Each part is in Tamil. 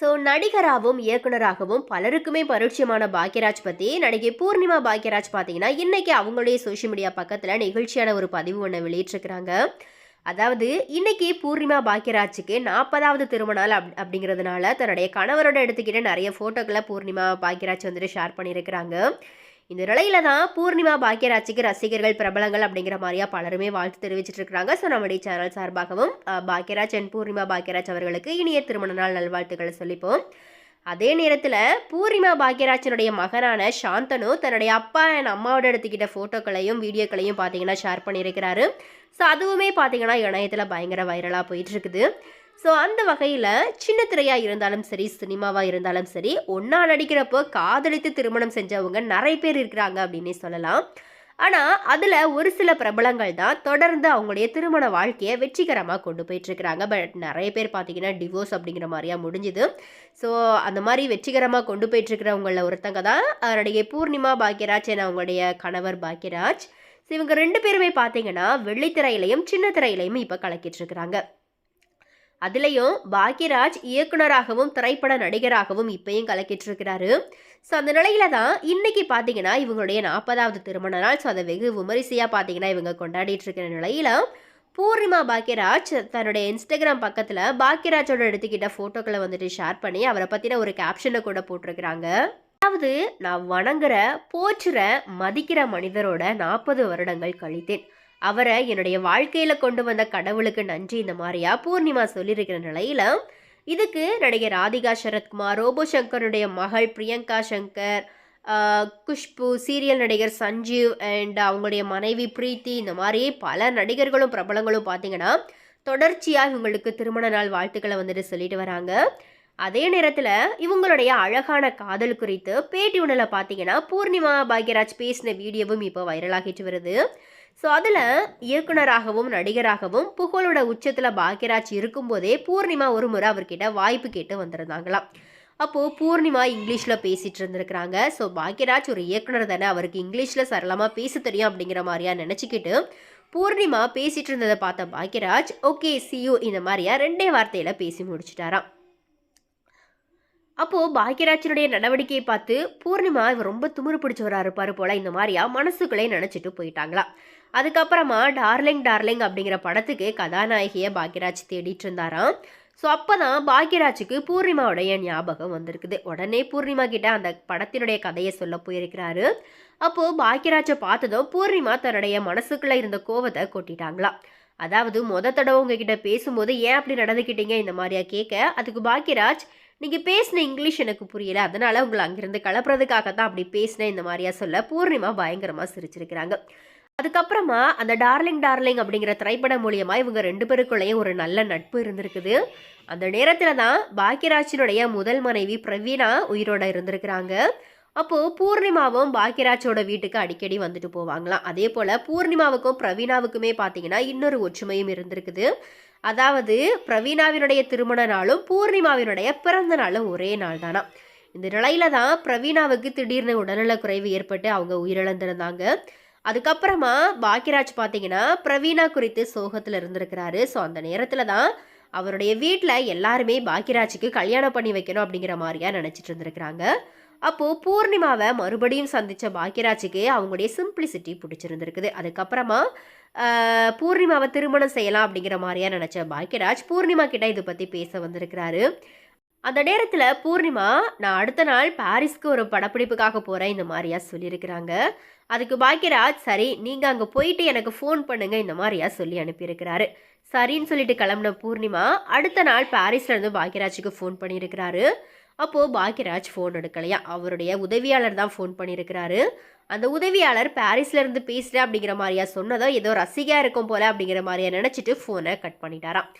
ஸோ நடிகராகவும் இயக்குனராகவும் பலருக்குமே பரிச்சயமான பாக்யராஜ் பற்றி நடிகை பூர்ணிமா பாக்யராஜ் பார்த்தீங்கன்னா இன்றைக்கி அவங்களுடைய சோஷியல் மீடியா பக்கத்தில் நிகழ்ச்சியான ஒரு பதிவு ஒன்று வெளியிட்டிருக்கிறாங்க. அதாவது இன்னைக்கு பூர்ணிமா பாக்யராஜுக்கு நாற்பதாவது திருமணம் அப் அப்படிங்கிறதுனால தன்னுடைய கணவரோட எடுத்துக்கிட்டு நிறைய ஃபோட்டோக்களை பூர்ணிமா பாக்யராஜ் வந்துட்டு ஷேர் பண்ணியிருக்கிறாங்க. இந்த நிலையில தான் பூர்ணிமா பாக்யராஜுக்கு ரசிகர்கள் பிரபலங்கள் அப்படிங்கிற மாதிரியா பலருமே வாழ்த்து தெரிவிச்சிட்டு இருக்காங்க ஸோ நம்முடைய சேனல் சார்பாகவும் பாக்கியராஜ் அண்ட் பூர்ணிமா பாக்கியராஜ் அவர்களுக்கு இனிய திருமண நாள் நல்வாழ்த்துக்களை சொல்லிப்போம். அதே நேரத்தில் பூர்ணிமா பாக்யராஜனுடைய மகனான சாந்தனு தன்னுடைய அப்பா அண்ட் அம்மாவோட எடுத்துக்கிட்ட ஃபோட்டோக்களையும் வீடியோக்களையும் பார்த்தீங்கன்னா ஷேர் பண்ணியிருக்கிறாரு. ஸோ அதுவுமே பார்த்தீங்கன்னா இணையத்தில் பயங்கர வைரலாக போயிட்டுருக்குது. ஸோ அந்த வகையில் சின்ன திரையாக இருந்தாலும் சரி சினிமாவாக இருந்தாலும் சரி ஒன்றா நடிக்கிறப்போ காதலித்து திருமணம் செஞ்சவங்க நிறைய பேர் இருக்கிறாங்க அப்படின்னே சொல்லலாம். ஆனால் அதில் ஒரு சில பிரபலங்கள் தான் தொடர்ந்து அவங்களுடைய திருமண வாழ்க்கையை வெற்றிகரமாக கொண்டு போயிட்டுருக்கிறாங்க. பட் நிறைய பேர் பார்த்தீங்கன்னா டிவோர்ஸ் அப்படிங்கிற மாதிரியா முடிஞ்சுது. ஸோ அந்த மாதிரி வெற்றிகரமாக கொண்டு போயிட்டுருக்கிறவங்களில் ஒருத்தங்க தான் அஹ், நடிகை பூர்ணிமா பாக்யராஜ் என அவங்களுடைய கணவர் பாக்யராஜ். ஸோ இவங்க ரெண்டு பேருமே பார்த்தீங்கன்னா வெள்ளித்திரையிலையும் சின்ன திரையிலையும் இப்போ கலக்கிட்டு இருக்கிறாங்க அதுலேயும் பாக்யராஜ் இயக்குனராகவும் திரைப்பட நடிகராகவும் இப்பயும் கலக்கிட்டு இருக்கிறாரு ஸோ அந்த நிலையில தான் இன்னைக்கு பார்த்தீங்கன்னா இவங்களுடைய நாற்பதாவது திருமண நாள். ஸோ அதை வெகு விமரிசையாக பார்த்தீங்கன்னா இவங்க கொண்டாடிட்டு இருக்கிற நிலையில பூர்ணிமா பாக்யராஜ் தன்னுடைய இன்ஸ்டாகிராம் பக்கத்தில் பாக்யராஜோட எடுத்துக்கிட்ட ஃபோட்டோக்களை வந்துட்டு ஷேர் பண்ணி அவரை பற்றின ஒரு கேப்ஷனை கூட போட்டிருக்கிறாங்க. அதாவது நான் வணங்குற போற்றுற மதிக்கிற மனிதரோட நாற்பது வருடங்கள் கழித்தேன். அவரை என்னுடைய வாழ்க்கையில் கொண்டு வந்த கடவுளுக்கு நன்றி. இந்த மாதிரியா பூர்ணிமா சொல்லியிருக்கிற நிலையில் இதுக்கு நடிகர் ராதிகா சரத்குமார் ரோபோ சங்கருடைய மகள் பிரியங்கா சங்கர் குஷ்பு சீரியல் நடிகர் சஞ்சீவ் அண்ட் அவங்களுடைய மனைவி பிரீத்தி இந்த மாதிரி பல நடிகர்களும் பிரபலங்களும் பார்த்தீங்கன்னா தொடர்ச்சியாக இவங்களுக்கு திருமண நாள் வாழ்த்துக்களை வந்துட்டு சொல்லிட்டு வராங்க. அதே நேரத்தில் இவங்களுடைய அழகான காதல் குறித்து பேட்டி ஒன்றில் பார்த்தீங்கன்னா பூர்ணிமா பாக்யராஜ் பேசின வீடியோவும் இப்போ வைரலாகிட்டு வருது. ஸோ அதில் இயக்குனராகவும் நடிகராகவும் புகழோட உச்சத்தில் பாக்யராஜ் இருக்கும்போதே பூர்ணிமா ஒரு முறை அவர்கிட்ட வாய்ப்பு கேட்டு வந்திருந்தாங்களாம். அப்போது பூர்ணிமா இங்கிலீஷில் பேசிகிட்டு இருந்திருக்கிறாங்க. ஸோ பாக்யராஜ் ஒரு இயக்குனர் தானே அவருக்கு இங்கிலீஷில் சரளமாக பேச தெரியும் அப்படிங்கிற மாதிரியா நினச்சிக்கிட்டு பூர்ணிமா பேசிகிட்டு இருந்ததை பார்த்த பாக்யராஜ் ஓகே சியூ இந்த மாதிரியா ரெண்டே வார்த்தையில் பேசி முடிச்சிட்டாராம். அப்போது பாக்யராஜனுடைய நடவடிக்கையை பார்த்து பூர்ணிமா இவர் ரொம்ப துமுறு பிடிச்சவராக இருப்பார் போல இந்த மாதிரியா மனசுக்குள்ளே நினச்சிட்டு போயிட்டாங்களா அதுக்கப்புறமா டார்லிங் டார்லிங் அப்படிங்கிற படத்துக்கு கதாநாயகியை பாக்யராஜ் தேடிட்டு இருந்தாராம். ஸோ அப்போ தான் பாக்யராஜுக்கு பூர்ணிமாவுடைய ஞாபகம் வந்திருக்குது. உடனே பூர்ணிமா கிட்ட அந்த படத்தினுடைய கதையை சொல்ல போயிருக்கிறாரு. அப்போது பாக்யராஜை பார்த்ததும் பூர்ணிமா தன்னுடைய மனசுக்குள்ளே இருந்த கோவத்தை கொட்டிட்டாங்களாம். அதாவது முத தடவை உங்ககிட்ட பேசும்போது ஏன் அப்படி நடந்துக்கிட்டீங்க? இந்த மாதிரியா கேட்க அதுக்கு பாக்யராஜ் நீங்கள் பேசின இங்கிலீஷ் எனக்கு புரியல. அதனால உங்களை அங்கிருந்து கலப்புறதுக்காக தான் அப்படி பேசினேன். இந்த மாதிரியா சொல்ல பூர்ணிமா பயங்கரமாக சிரிச்சிருக்கிறாங்க. அதுக்கப்புறமா அந்த டார்லிங் டார்லிங் அப்படிங்கிற திரைப்படம் மூலியமா இவங்க ரெண்டு பேருக்குள்ளேயும் ஒரு நல்ல நட்பு இருந்திருக்குது. அந்த நேரத்தில் தான் பாக்கியராஜினுடைய முதல் மனைவி பிரவீனா உயிரோட இருந்திருக்கிறாங்க. அப்போது பூர்ணிமாவும் பாக்கியராஜோட வீட்டுக்கு அடிக்கடி வந்துட்டு போவாங்களாம். அதே போல் பூர்ணிமாவுக்கும் பிரவீனாவுக்குமே பார்த்தீங்கன்னா இன்னொரு ஒற்றுமையும் இருந்திருக்குது. அதாவது பிரவீனாவினுடைய திருமண நாளும் பூர்ணிமாவினுடைய பிறந்த நாளும் ஒரே நாள் தானா இந்த நிலையில தான் பிரவீனாவுக்கு திடீர்னு உடல்நலக்குறைவு ஏற்பட்டு அவங்க உயிரிழந்திருந்தாங்க. அதுக்கப்புறமா பாக்யராஜ் பார்த்தீங்கன்னா பிரவீனா குறித்து சோகத்தில் இருந்திருக்கிறாரு. ஸோ அந்த நேரத்தில் தான் அவருடைய வீட்டில் எல்லாருமே பாக்யராஜுக்கு கல்யாணம் பண்ணி வைக்கணும் அப்படிங்கிற மாதிரியா நினச்சிட்டு இருந்திருக்கிறாங்க. அப்போது பூர்ணிமாவை மறுபடியும் சந்தித்த பாக்யராஜுக்கு அவங்களுடைய சிம்பிளிசிட்டி பிடிச்சிருந்துருக்குது. அதுக்கப்புறமா பூர்ணிமாவை திருமணம் செய்யலாம் அப்படிங்கிற மாதிரியா நினச்ச பாக்யராஜ் பூர்ணிமா கிட்ட இதை பற்றி பேச வந்திருக்கிறாரு. அந்த நேரத்தில் பூர்ணிமா நான் அடுத்த நாள் பாரிஸ்க்கு ஒரு படப்பிடிப்புக்காக போகிறேன் இந்த மாதிரியா சொல்லியிருக்கிறாங்க. அதுக்கு பாக்கியராஜ் சரி நீங்கள் அங்கே போயிட்டு எனக்கு ஃபோன் பண்ணுங்க இந்த மாதிரியா சொல்லி அனுப்பியிருக்கிறாரு. சரின்னு சொல்லிட்டு கிளம்புன பூர்ணிமா அடுத்த நாள் பாரிஸ்லேருந்து பாக்கியராஜுக்கு ஃபோன் பண்ணியிருக்கிறாரு. அப்போது பாக்கியராஜ் ஃபோன் எடுக்கலையா? அவருடைய உதவியாளர் தான் ஃபோன் பண்ணியிருக்கிறாரு. அந்த உதவியாளர் பாரிஸ்லேருந்து பேசுகிறேன் அப்படிங்கிற மாதிரியா சொன்னதோ ஏதோ ரசிகையாக இருக்கும் போல அப்படிங்கிற மாதிரியா நினச்சிட்டு ஃபோனை கட் பண்ணிட்டாராம்.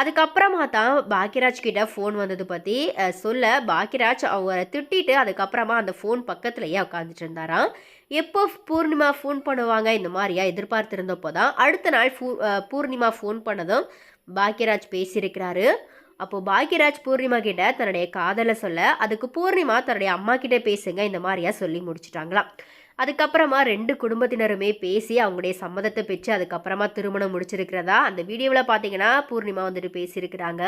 அதுக்கப்புறமா தான் பாக்யராஜ் கிட்ட ஃபோன் வந்தது பற்றி சொல்ல பாக்யராஜ் அவரை திட்டிட்டு அதுக்கப்புறமா அந்த ஃபோன் பக்கத்துலயே உட்காந்துட்டு இருந்தாராம். எப்போ பூர்ணிமா ஃபோன் பண்ணுவாங்க இந்த மாதிரியா எதிர்பார்த்திருந்தப்போ தான். அடுத்த நாள் பூர்ணிமா ஃபோன் பண்ணதும் பாக்யராஜ் பேசியிருக்கிறாரு. அப்போது பாக்யராஜ் பூர்ணிமா கிட்ட தன்னுடைய காதலை சொல்ல அதுக்கு பூர்ணிமா தன்னுடைய அம்மா கிட்ட பேசுங்க இந்த மாதிரியா சொல்லி முடிச்சிட்டாங்களாம். அதுக்கப்புறமா ரெண்டு குடும்பத்தினருமே பேசி அவங்களுடைய சம்மதத்தை பெற்று அதுக்கப்புறமா திருமணம் முடிச்சிருக்கிறதா? அந்த வீடியோவில் பார்த்தீங்கன்னா பூர்ணிமா வந்துட்டு பேசியிருக்கிறாங்க.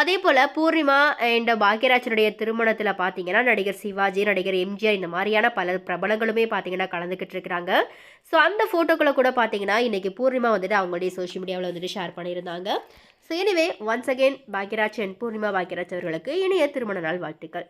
அதே போல் பூர்ணிமா அண்ட் பாக்யராஜனுடைய திருமணத்தில் பார்த்தீங்கன்னா நடிகர் சிவாஜி நடிகர் எம்ஜிஆர் இந்த மாதிரியான பல பிரபலங்களுமே பார்த்தீங்கன்னா கலந்துக்கிட்டு இருக்கிறாங்க. ஸோ அந்த ஃபோட்டோக்களை கூட பார்த்தீங்கன்னா இன்றைக்கி பூர்ணிமா வந்துட்டு அவங்களுடைய சோஷியல் மீடியாவில் வந்துட்டு ஷேர் பண்ணியிருந்தாங்க. So anyway once again Bhagyaraj and Poornima Bhagyaraj அவர்களுக்கு இனிய திருமண நாள் வாழ்த்துக்கள்.